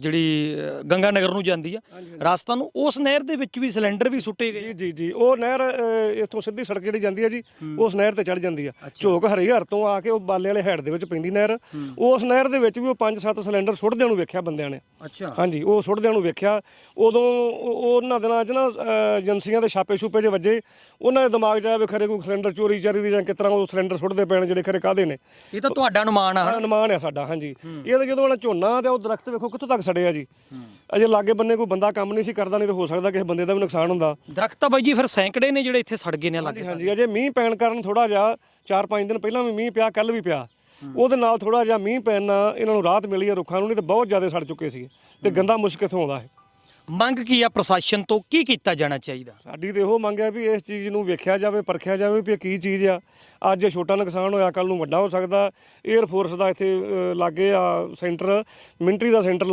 ਜਿਹੜੀ ਗੰਗਾ ਨਗਰ ਨੂੰ ਜਾਂਦੀ ਆ। ਰਾਸਤਾ ਨੂੰ ਉਸ ਨਹਿਰ ਦੇ ਵਿੱਚ ਵੀ ਸਿਲੰਡਰ ਵੀ ਸੁੱਟੇ ਗਏ। ਜੀ ਜੀ ਜੀ। ਉਹ ਨਹਿਰ ਇੱਥੋਂ ਸਿੱਧੀ ਸੜਕ ਜਿਹੜੀ ਜਾਂਦੀ ਹੈ ਜੀ ਉਸ ਨਹਿਰ ਤੇ ਚੜ ਜਾਂਦੀ ਆ। ਝੋਕ ਹਰੀਹਰ ਤੋਂ ਆ ਕੇ ਉਹ ਬਾਲੇ ਵਾਲੇ ਹੈਡ ਦੇ ਵਿੱਚ ਪੈਂਦੀ ਨਹਿਰ। ਉਸ ਨਹਿਰ ਦੇ ਵਿੱਚ ਵੀ ਉਹ 5-7 ਸਿਲੰਡਰ ਸੁੱਟਦਿਆਂ ਨੂੰ ਵੇਖਿਆ ਬੰਦਿਆਂ ਨੇ। ਅੱਛਾ। ਹਾਂਜੀ ਉਹ ਸੁੱਟਦਿਆਂ ਨੂੰ ਵੇਖਿਆ। ਉਦੋਂ ਉਹ- ਉਹ ਉਹਨਾਂ ਦਿਨਾਂ 'ਚ ਨਾ ਏਜੰਸੀਆਂ ਦੇ ਛਾਪੇ ਛੂਪੇ 'ਚ ਵੱਜੇ। ਉਹਨਾਂ ਦੇ ਦਿਮਾਗ 'ਚ ਆਇਆ ਵੀ ਖਰੇ ਕੋਈ ਸਿਲੰਡਰ ਚੋਰੀ ਚਾਰੀ ਦੀ ਜਾਂ ਕਿਸ ਤਰ੍ਹਾਂ ਉਹ ਸਿਲੰਡਰ ਸੁੱਟਦੇ ਪੈਣ ਜਿਹੜੇ ਖਰੇ ਕਾਦੇ ਨੇ। ਇਹ ਤਾਂ ਤੁਹਾਡਾ ਅਨੁਮਾਨ ਆ ਆਹ ਅਨੁਮਾਨ ਹੈ ਸਾਡਾ ਹਾਂਜੀ। ਇਹ ਤਾਂ ਜਦੋਂ ਵਾਲਾ ਝੋਨਾ ਤੇ ਉਹ ਦਰਖਤ ਵੇਖੋ ਕਿੱਥੋਂ ਤੱਕ ਸੜਿਆ ਜੀ। ਅਜੇ ਲਾਗੇ ਬੰਨੇ ਕੋਈ ਬੰਦਾ ਕੰਮ ਨਹੀਂ ਸੀ ਕਰਦਾ ਨਹੀਂ ਤਾਂ ਹੋ ਸਕਦਾ ਕਿਸੇ ਬੰਦੇ ਦਾ ਵੀ ਨੁਕਸਾਨ ਹੁੰਦਾ। ਦਰਖਤ ਤਾਂ ਬਾਈ ਜੀ ਫਿਰ ਸੈਂਕੜੇ ਨੇ ਜਿਹੜੇ ਇੱਥੇ ਸੜ ਗਏ ਨੇ ਲੱਗੇ ਹਾਂਜੀ ਅਜੇ ਮੀਂਹ ਪੈਣ ਕਾਰਨ ਥੋੜਾ ਜਿਹਾ 4-5 ਦਿਨ ਪਹਿਲਾਂ ਵੀ ਮੀਂਹ ਪਿਆ ਕੱਲ ਵੀ ਪਿਆ। ਉਹਦੇ ਨਾਲ ਥੋੜਾ ਜਿਹਾ ਮੀਂਹ ਪੈਣ ਨਾਲ ਇਹਨਾਂ ਨੂੰ ਰਾਹਤ ਮਿਲੀ ਹੈ ਰੁੱਖਾਂ ਨੂੰ ਨਹੀਂ ਤਾਂ ਬਹੁਤ ਜ਼ਿਆਦਾ ਸੜ ਚੁੱਕੇ ਸੀ ਤੇ ਗੰਦਾ ਮੁਸ਼ਕ ਇੱਥੋਂ ਆਉਂਦਾ ਹੈ। ਮੰਗ ਕੀ ਆ ਪ੍ਰਸ਼ਾਸਨ ਤੋਂ? ਕੀ ਕੀਤਾ ਜਾਣਾ ਚਾਹੀਦਾ? ਸਾਡੀ ਤੇ ਇਹੋ ਮੰਗ ਹੈ ਵੀ ਇਸ ਚੀਜ਼ ਨੂੰ ਵੇਖਿਆ ਜਾਵੇ ਪਰਖਿਆ ਜਾਵੇ ਵੀ ਇਹ ਕੀ ਚੀਜ਼ ਆ। ਅੱਜ ਛੋਟਾ ਨੁਕਸਾਨ ਹੋਇਆ ਕੱਲ ਨੂੰ ਵੱਡਾ ਹੋ ਸਕਦਾ। 에ਅਰ ਫੋਰਸ ਦਾ ਇੱਥੇ ਅ, ਲਾਗੇ ਆ ਸੈਂਟਰ ਮਿਲਟਰੀ ਦਾ ਸੈਂਟਰ